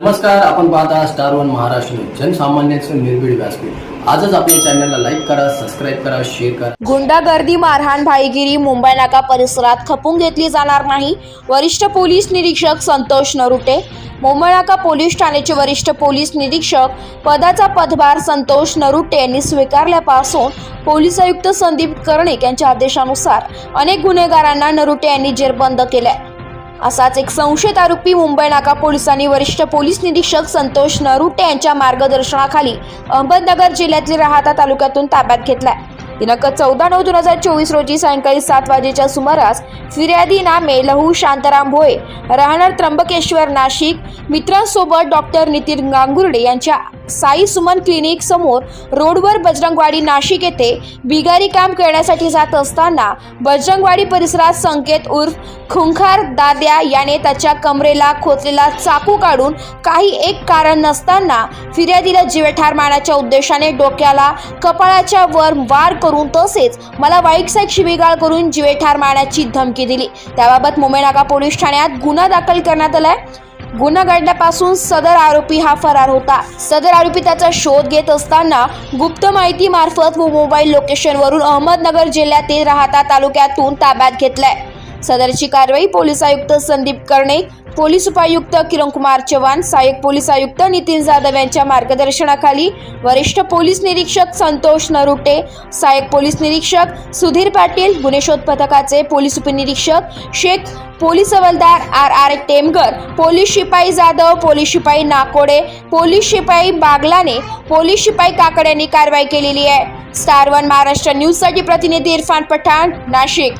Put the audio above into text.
नमस्कार आपण पाहता स्टार वन महाराष्ट्र जनसामान्यांचं निर्भीड व्यासपीठ. आजच आपल्या चॅनलला लाईक करा सबस्क्राईब करा शेअर करा. गुंडागर्दी मारहाण भाईगिरी मुंबई नाका परिसरात खपून घेतली जाणार नाही. वरिष्ठ पोलीस निरीक्षक संतोष नरुटे मुंबई नाका पोलीस ठाण्याचे वरिष्ठ पोलीस निरीक्षक पदाचा पदभार संतोष नरुटे यांनी स्वीकारल्यापासून पोलीस आयुक्त संदीप कर्णिक यांच्या आदेशानुसार अनेक गुन्हेगारांना नरुटे यांनी जेरबंद केल्या. असाच एक संशयित आरोपी मुंबई नाका पोलिसांनी वरिष्ठ पोलीस निरीक्षक संतोष नरुटे यांच्या मार्गदर्शनाखाली अहमदनगर जिल्ह्यातील राहता तालुक्यातून ताब्यात घेतलाय. दिनांक चौदा नऊ दोन हजार चोवीस रोजी सायंकाळी सात वाजेच्या सुमारास फिर्यादी नामे लहू शांताराम भोये राहणार त्र्यंबकेश्वर नाशिक मित्रांसोबत डॉक्टर नितीन गांगुर्डे यांच्या साई सुमन क्लिनिक समोर रोडवर बजरंगवाडी नाशिक येथे बिगारी काम करण्यासाठी जात असताना बजरंगवाडी परिसरात संकेत उर्फ खुंखार दाद्या याने त्याच्या कमरेला खोचलेला चाकू काढून काही एक कारण नसताना फिर्यादीला जीवेठार मारण्याच्या उद्देशाने डोक्याला कपाळाच्या वर वार करून तसेच मला वाईटसाईट शिबिगाळ करून जीवेठार मारण्याची धमकी दिली. त्याबाबत मुंबई नाका पोलीस ठाण्यात गुन्हा दाखल करण्यात आलाय. गुन्हा घडल्यापासून सदर आरोपी हा फरार होता. सदर आरोपी त्याचा शोध घेत असताना गुप्त माहिती मार्फत व मोबाईल लोकेशनवरून अहमदनगर जिल्ह्यातील राहता तालुक्यातून ताब्यात घेतलाय. सदरची कारवाई पोलीस आयुक्त संदीप कर्णे पोलीस उपायुक्त किरणकुमार चव्हाण सहाय्यक पोलीस आयुक्त नितीन जाधव यांच्या मार्गदर्शनाखाली वरिष्ठ पोलीस निरीक्षक संतोष नरुटे सहाय्यक पोलीस निरीक्षक सुधीर पाटील गुन्हे शोध पथकाचे पोलीस उपनिरीक्षक शेख पोलीस हवालदार आर आर टेमगर पोलीस शिपाई जाधव पोलीस शिपाई नाकोडे पोलीस शिपाई बागलाने पोलीस शिपाई काकड्यांनी कारवाई केलेली आहे. स्टार वन महाराष्ट्र न्यूजसाठी प्रतिनिधी इरफान पठाण नाशिक.